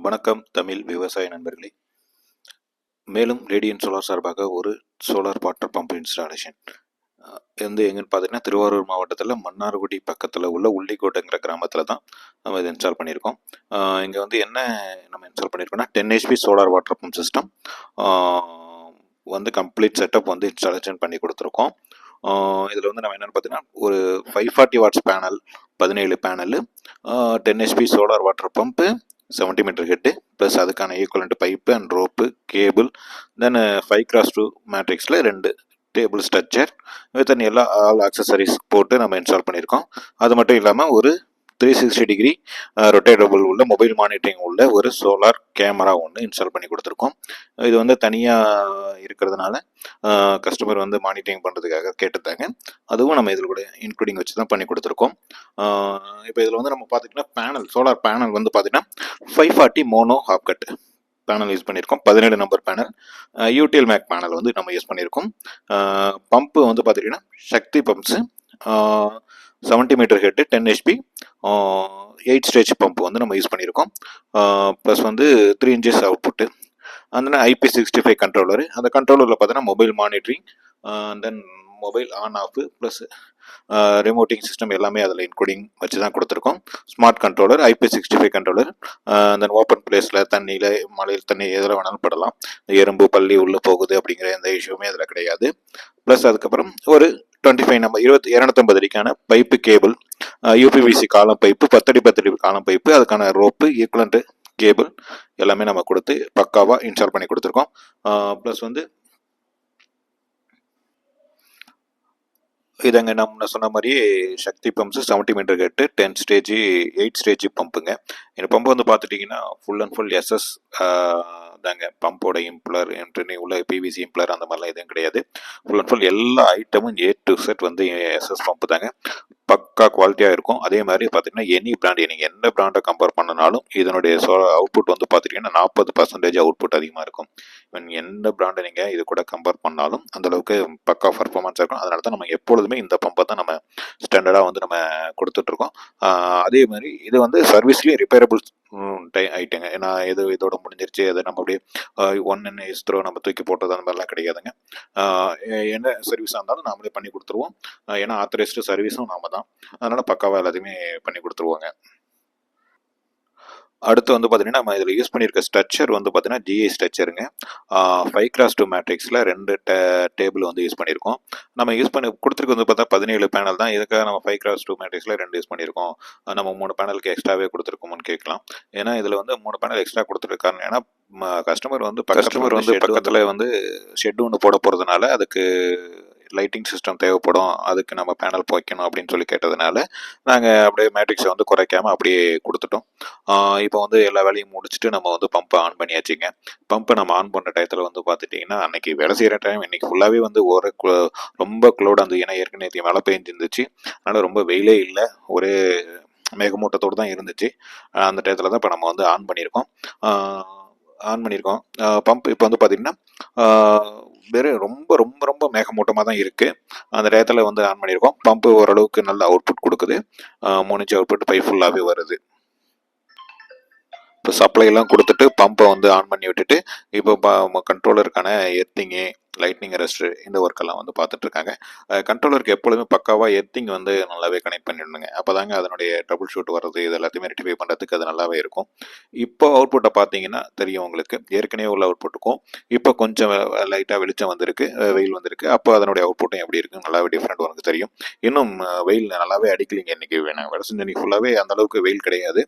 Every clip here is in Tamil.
வணக்கம் தமிழ் விவசாய நண்பர்களே. மேலும் ரேடியன் சோலார் சார்பாக ஒரு சோலார் வாட்டர் பம்ப் இன்ஸ்டாலேஷன். வந்து எங்கன்னு பார்த்தீங்கன்னா திருவாரூர் மாவட்டத்தில் மன்னார்குடி பக்கத்தில் உள்ள உள்ளிக்கோட்டைங்கிற கிராமத்தில் தான் நம்ம இதை இன்ஸ்டால் பண்ணியிருக்கோம். இங்கே வந்து என்ன நம்ம install பண்ணியிருக்கோம்னா ten HP solar water pump system வந்து கம்ப்ளீட் செட்டப் வந்து இன்ஸ்டாலேஷன் பண்ணி கொடுத்துருக்கோம். இதில் வந்து நம்ம என்னென்னு பார்த்தீங்கன்னா ஒரு ஃபைவ் ஃபார்ட்டி வாட்ஸ் பேனல் பதினேழு panel ten HP solar water pump seventy metre head plus அதுக்கான equivalent pipe and rope cable then five cross two மேட்ரிக்ஸில் ரெண்டு டேபிள் ஸ்ட்ரக்சர் வித் எல்லா ஆல் ஆக்சசரிஸ் போட்டு நம்ம இன்ஸ்டால் பண்ணியிருக்கோம். அது மட்டும் இல்லாமல் ஒரு த்ரீ சிக்ஸ்டி டிகிரி ரொட்டேட்டபிள் உள்ள மொபைல் மானிட்டரிங் உள்ள ஒரு சோலார் கேமரா ஒன்று இன்ஸ்டால் பண்ணி கொடுத்துருக்கோம். இது வந்து தனியாக இருக்கிறதுனால uh, கஸ்டமர் வந்து மானிட்டரிங் பண்ணுறதுக்காக கேட்டிருந்தாங்க அதுவும் நம்ம இதில் கூட இன்க்ளூடிங் வச்சு தான் பண்ணி கொடுத்துருக்கோம். Uh, இப்போ இதில் வந்து நம்ம பார்த்திங்கன்னா பேனல் சோலார் பேனல் வந்து பார்த்திங்கன்னா five forty mono half cut panel use பண்ணியிருக்கோம். பதினேழு number panel UTL make panel வந்து நம்ம யூஸ் பண்ணியிருக்கோம். Uh, பம்பு வந்து பார்த்துட்டிங்கன்னா Shakti pumps seventy metre head ten HP eight stage pump வந்து நம்ம யூஸ் பண்ணியிருக்கோம். ப்ளஸ் வந்து த்ரீ இன்ச்சஸ் அவுட்புட்டு அந்த ஐபி சிக்ஸ்டி ஃபைவ் கண்ட்ரோலரு அந்த கண்ட்ரோலரில் பார்த்தீங்கன்னா mobile monitoring then mobile on off plus remoting system எல்லாமே அதில் இன்க்ளூடிங் வச்சு தான் கொடுத்துருக்கோம் smart controller IP sixty five controller then open பிளேஸில் தண்ணியில் மழையில் தண்ணி எதில் வேணாலும் படலாம். எறும்பு பள்ளி உள்ளே போகுது அப்படிங்கிற எந்த இஷ்யூமே அதில் கிடையாது. ப்ளஸ் அதுக்கப்புறம் ஒரு டுவெண்ட்டி ஃபைவ் நம்பர் இருபத்தி இரநூத்தம்பது அடிக்கான pipe cable UPVC column pipe பத்தடி பத்தடி காலம் பைப்பு அதுக்கான ரோப்பு ஈக்குவலண்ட்டு கேபிள் எல்லாமே நம்ம கொடுத்து பக்காவாக இன்ஸ்டால் பண்ணி கொடுத்துருக்கோம். ப்ளஸ் வந்து இதங்க நம்ம சொன்ன மாதிரியே சக்தி பம்ப்ஸ் செவன்ட்டி மீட்டர் கட்டு டென் ஸ்டேஜி எயிட் ஸ்டேஜி பம்புங்க இந்த பம்பு வந்து பார்த்துட்டிங்கன்னா ஃபுல் அண்ட் ஃபுல் எஸ்எஸ் தாங்க. பம்போட இம்ப்ளர் என்ட்ரி உள்ள பிவிசி இம்ப்ளர் அந்த மாதிரிலாம் எதுவும் கிடையாது. ஃபுல் அண்ட் ஃபுல் எல்லா ஐட்டமும் ஏ டு செட் வந்து எஸ்எஸ் பம்பு தாங்க. பக்கா குவாலிட்டியாக இருக்கும். அதே மாதிரி பார்த்தீங்கன்னா எனி பிராண்ட் நீங்கள் எந்த பிராண்டை கம்பேர் பண்ணனாலும் இதனுடைய சோ அவுட்புட் வந்து பார்த்துட்டிங்கன்னா நாற்பது பர்சன்டேஜ் அவுட்புட் அதிகமாக இருக்கும். இவன் எந்த பிராண்டை நீங்கள் இது கூட கம்பேர் பண்ணாலும் அந்தளவுக்கு பக்கா பர்ஃபார்மன்ஸ் இருக்கும். அதனால தான் நம்ம எப்பொழுதுமே இந்த பம்பை தான் நம்ம ஸ்டாண்டர்டாக வந்து நம்ம கொடுத்துட்ருக்கோம். அதே மாதிரி இது வந்து சர்வீஸ்லேயும் ரிப்பேரபிள் டை ஐட்டங்க ஏன்னா எது இதோட முடிஞ்சிருச்சு அதை நம்ம அப்படியே ஒன் என்ன இஸ்த்ரோ நம்ம தூக்கி போட்டது அந்த மாதிரிலாம் கிடையாதுங்க. என்ன சர்வீஸாக இருந்தாலும் நாமளே பண்ணி கொடுத்துருவோம். ஏன்னா ஆத்தரைஸ்டு சர்வீஸும் நாம தான். அதனால் பக்காவாக எல்லாத்தையுமே பண்ணி கொடுத்துருவோங்க. அடுத்து வந்து பார்த்தீங்கன்னா நம்ம இதில் யூஸ் பண்ணியிருக்க ஸ்ட்ரக்சர் வந்து பார்த்தீங்கன்னா ஜிஐ ஸ்ட்ரக்சருங்க ஃபைவ் கிராஸ் டூ மேட்ரிக்ஸில் ரெண்டு டேபிள் வந்து யூஸ் பண்ணியிருக்கோம் நம்ம யூஸ் பண்ணி கொடுத்துருக்கு வந்து பார்த்தா பதினேழு பேனல் தான். இதுக்காக நம்ம ஃபைவ் கிராஸ் டூ மேட்ரிக்ஸில் ரெண்டு யூஸ் பண்ணியிருக்கோம் நம்ம மூணு பேனலுக்கு எக்ஸ்ட்ராவே கொடுத்துருக்கோம்னு கேட்கலாம். ஏன்னா இதில் வந்து மூணு பேனல் எக்ஸ்ட்ரா கொடுத்துருக்காங்க. ஏன்னா கஸ்டமர் வந்து கஸ்டமர் வந்து பக்கத்தில் வந்து ஷெட் ஒன்று போட போகிறதுனால அதுக்கு லைட்டிங் சிஸ்டம் தேவைப்படும். அதுக்கு நம்ம பேனல் போய்க்கணும் அப்படின்னு சொல்லி கேட்டதுனால நாங்கள் அப்படியே மேட்ரிக்ஸை வந்து குறைக்காமல் அப்படியே கொடுத்துட்டோம். இப்போ வந்து எல்லா வேலையும் முடிச்சுட்டு நம்ம வந்து பம்பை ஆன் பண்ணியாச்சுங்க. பம்பை நம்ம ஆன் பண்ண டயத்தில் வந்து பார்த்துட்டிங்கன்னா அன்றைக்கி வேலை செய்கிற டைம் இன்றைக்கி ஃபுல்லாகவே வந்து ஒரு ரொம்ப க்ளோடாக அந்த ஏன்னா ஏற்கனவே மழை பெஞ்சிருந்துச்சு. அதனால் ரொம்ப வெயிலே இல்லை. ஒரே மேகமூட்டத்தோடு தான் இருந்துச்சு. அந்த டயத்தில் தான் இப்போ நம்ம வந்து ஆன் பண்ணியிருக்கோம். ஆன் பண்ணியிருக்கோம். பம்ப் இப்போ வந்து பார்த்திங்கன்னா வெறும் ரொம்ப ரொம்ப ரொம்ப மேகமூட்டமாக தான் இருக்குது அந்த டயத்தில் வந்து ஆன் பண்ணியிருக்கோம் பம்பு ஓரளவுக்கு நல்ல அவுட்புட் கொடுக்குது. மூணு இன்ச்சு அவுட்புட் பை ஃபுல்லாகவே வருது. இப்போ சப்ளைலாம் கொடுத்துட்டு பம்பை வந்து ஆன் பண்ணி விட்டுட்டு இப்போ கண்ட்ரோலருக்கான எர்த்திங்கு லைட்னிங் அரெஸ்ட் இந்த ஒர்க்கெல்லாம் வந்து பார்த்துட்ருக்காங்க. கண்ட்ரோலருக்கு எப்பொழுதுமே பக்காவாக எர்த்திங் வந்து நல்லாவே கனெக்ட் பண்ணிடணுங்க. அப்போ தாங்க அதனுடைய ட்ரபுள் ஷூட் வர்றது இது எல்லாத்தையுமே ரெட்டிஃபை பண்ணுறதுக்கு அது நல்லாவே இருக்கும். இப்போ அவுட்புட்டை பார்த்தீங்கன்னா தெரியும் உங்களுக்கு. ஏற்கனவே உள்ள அவுட்புட்டுக்கும் இப்போ கொஞ்சம் லைட்டாக வெளிச்சம் வந்திருக்கு வெயில் வந்திருக்கு. அப்போ அதனுடைய அவுட்புட்டும் எப்படி இருக்குது நல்லாவே டிஃப்ரெண்ட் உனக்கு தெரியும். இன்னும் வெயில் நல்லாவே அடிக்கலிங்க இன்றைக்கி வேணாம் விட ஃபுல்லாகவே அந்தளவுக்கு வெயில் கிடையாது.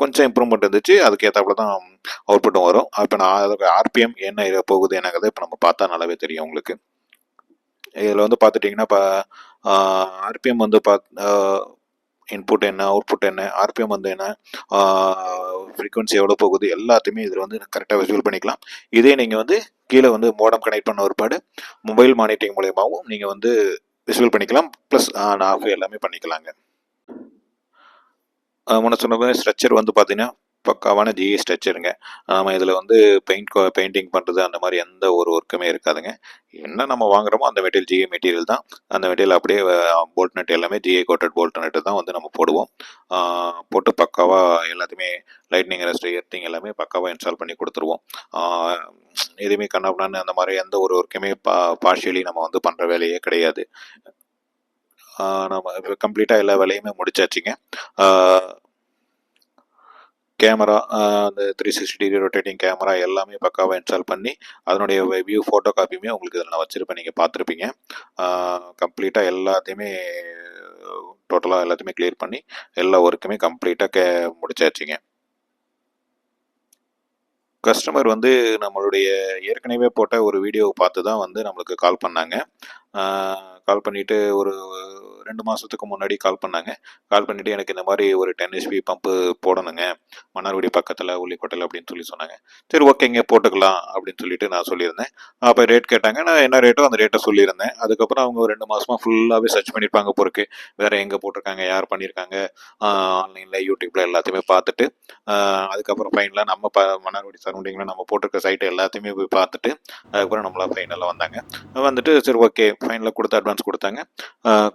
கொஞ்சம் இம்ப்ரூவ்மெண்ட் இருந்துச்சு. அதுக்கேற்றாப்புல தான் அவுட்புட்டும் வரும். இப்போ நான் அதுக்கு ஆர்பிஎம் என்ன போகுது என்னங்கிறத இப்போ நம்ம பார்த்தா நல்லாவே தெரியும் உங்களுக்கு. இதில் வந்து பார்த்துட்டிங்கன்னா இப்போ ஆர்பிஎம் வந்து பாத் இன்புட் என்ன அவுட்புட் என்ன ஆர்பிஎம் வந்து என்ன ஃப்ரீக்வன்சி எவ்வளோ போகுது எல்லாத்தையுமே இதில் வந்து கரெக்டாக விசுவல் பண்ணிக்கலாம். இதே நீங்கள் வந்து கீழே வந்து மோடம் கனெக்ட் பண்ண ஒருபாடு மொபைல் மானிட்டரிங் மூலயமாவும் நீங்கள் வந்து விசுவல் பண்ணிக்கலாம். ப்ளஸ் ஆன் ஆஃப் எல்லாமே பண்ணிக்கலாங்க. முன்ன சொன்ன ஸ்ட்ரக்சர் வந்து பார்த்தீங்கன்னா பக்காவான ஜிஏ ஸ்ட்ரக்சருங்க நம்ம இதில் வந்து பெயிண்ட் பெயிண்டிங் பண்ணுறது அந்த மாதிரி எந்த ஒரு ஒர்க்குமே இருக்காதுங்க. என்ன நம்ம வாங்குறோமோ அந்த மெட்டீரியல் ஜிஏ மெட்டீரியல் தான். அந்த மெட்டீரியல் அப்படியே போல்ட் நட் எல்லாமே ஜிஏ கோட்டட் போல்ட் நட்டு தான் வந்து நம்ம போடுவோம். போட்டு பக்காவாக எல்லாத்தையுமே லைட்னிங் ரெஸ்ட் எர்த்திங் எல்லாமே பக்காவாக இன்ஸ்டால் பண்ணி கொடுத்துருவோம். எதுவுமே கண்ணாப்னான்னு அந்த மாதிரி எந்த ஒரு ஒர்க்குமே பா பார்ஷியலி நம்ம வந்து பண்ணுற வேலையே கிடையாது. நம்ம கம்ப்ளீட்டாக எல்லா வேலையுமே முடிச்சாச்சுங்க. கேமரா அந்த three sixty degree rotating camera எல்லாமே பக்காவாக இன்ஸ்டால் பண்ணி அதனுடைய வியூ ஃபோட்டோ காப்பியுமே உங்களுக்கு இதில் நான் வச்சுருப்பேன். நீங்கள் பார்த்துருப்பீங்க. கம்ப்ளீட்டாக எல்லாத்தையுமே டோட்டலாக எல்லாத்தையுமே கிளியர் பண்ணி எல்லா ஒர்க்குமே கம்ப்ளீட்டாக கே முடிச்சாச்சுங்க. கஸ்டமர் வந்து நம்மளுடைய ஏற்கனவே போட்ட ஒரு வீடியோவை பார்த்து தான் வந்து நம்மளுக்கு கால் பண்ணாங்க. கால் பண்ணிவிட்டு ஒரு ரெண்டு மாதத்துக்கு முன்னாடி கால் பண்ணாங்க. கால் பண்ணிவிட்டு எனக்கு இந்த மாதிரி ஒரு டென் ஹெச்பி பம்பு போடணுங்க. மன்னார்குடி பக்கத்தில் உள்ளிக்கோட்டையில் அப்படின்னு சொல்லி சொன்னாங்க. சரி ஓகேங்க போட்டுக்கலாம் அப்படின்னு சொல்லிட்டு நான் சொல்லியிருந்தேன். அப்போ ரேட் கேட்டாங்க. நான் என்ன ரேட்டோ அந்த ரேட்டை சொல்லியிருந்தேன். அதுக்கப்புறம் அவங்க ரெண்டு மாதமாக ஃபுல்லாகவே சர்ச் பண்ணியிருப்பாங்க பொறுக்கு வேறு எங்கே போட்டிருக்காங்க யார் பண்ணியிருக்காங்க ஆன்லைனில் யூடியூப்பில் எல்லாத்தையுமே பார்த்துட்டு அதுக்கப்புறம் ஃபைனலாக நம்ம ப மன்னார்குடி சரௌண்டிங்கில் நம்ம போட்டிருக்க சைட்டை எல்லாத்தையுமே போய் பார்த்துட்டு அதுக்கப்புறம் நம்மளா ஃபைனலில் வந்தாங்க. வந்துட்டு சரி ஓகே ஃபைனலாக கொடுத்த அட்வான்ஸ் கொடுத்தாங்க.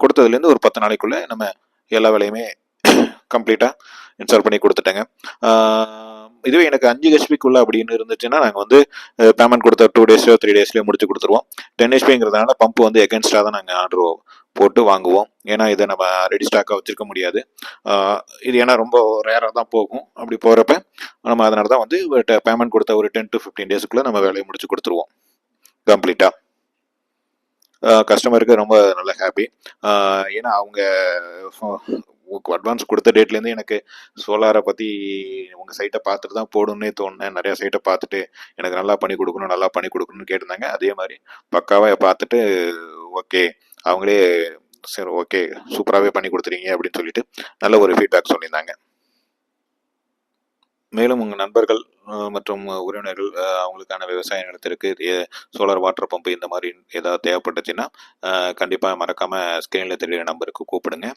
கொடுத்ததுலேருந்து ஒரு பத்து நாளைக்குள்ளே நம்ம எல்லா வேலையுமே கம்ப்ளீட்டாக இன்ஸ்டால் பண்ணி கொடுத்துட்டேங்க. இதுவே எனக்கு அஞ்சு ஹெச்பிக்குள்ள அப்படின்னு இருந்துச்சுன்னா நாங்கள் வந்து பேமெண்ட் கொடுத்த டூ டேஸோ த்ரீ டேஸ்லையோ முடிச்சு கொடுத்துருவோம். டென் ஹெச்பிங்கிறதுனால பம்ப் வந்து எகென்ஸ்டாக தான் நாங்கள் ஆர்டர் போட்டு வாங்குவோம். ஏன்னா இதை நம்ம ரெடி ஸ்டாக்காக வச்சுருக்க முடியாது. இது ஏன்னா ரொம்ப ரேராக தான் போகும். அப்படி போகிறப்ப நம்ம அதனால தான் வந்து பேமெண்ட் கொடுத்த ஒரு டென் டு ஃபிஃப்டீன் டேஸுக்குள்ளே நம்ம வேலையை முடிச்சு கொடுத்துருவோம். கம்ப்ளீட்டாக கஸ்டமருக்கு ரொம்ப நல்ல ஹாப்பி ஏன்னா அவங்க அட்வான்ஸ் கொடுத்த டேட்லேருந்து எனக்கு சோலாரை பற்றி உங்கள் சைட்டை பார்த்துட்டு தான் போடணும்னே தோணுனேன். நிறையா சைட்டை பார்த்துட்டு எனக்கு நல்லா பண்ணி கொடுக்கணும் நல்லா பண்ணி கொடுக்கணும்னு கேட்டிருந்தாங்க. அதே மாதிரி பக்காவாக பார்த்துட்டு ஓகே அவங்களே சரி ஓகே சூப்பராகவே பண்ணி கொடுத்துறீங்க அப்படின்னு சொல்லிட்டு நல்ல ஒரு ஃபீட்பேக் சொல்லியிருந்தாங்க. மேலும் உங்கள் நண்பர்கள் மற்றும் உறவினர்கள் அவங்களுக்கான விவசாய நிலத்திற்கு சோலார் வாட்டர் பம்பு இந்த மாதிரி ஏதாவது தேவைப்பட்டுச்சுன்னா கண்டிப்பாக மறக்காமல் ஸ்க்ரீனில் தெரியுற நம்பருக்கு கூப்பிடுங்க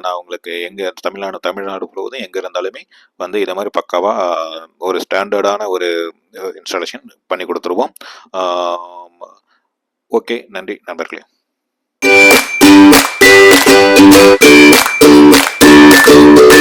நான் உங்களுக்கு எங்கே தமிழ்நாடு தமிழ்நாடு முழுவதும் எங்கே இருந்தாலுமே வந்து இதை மாதிரி பக்காவாக ஒரு ஸ்டாண்டர்டான ஒரு இன்ஸ்டாலேஷன் பண்ணி கொடுத்துருவோம் ஓகே நன்றி நண்பர்களே Thank you.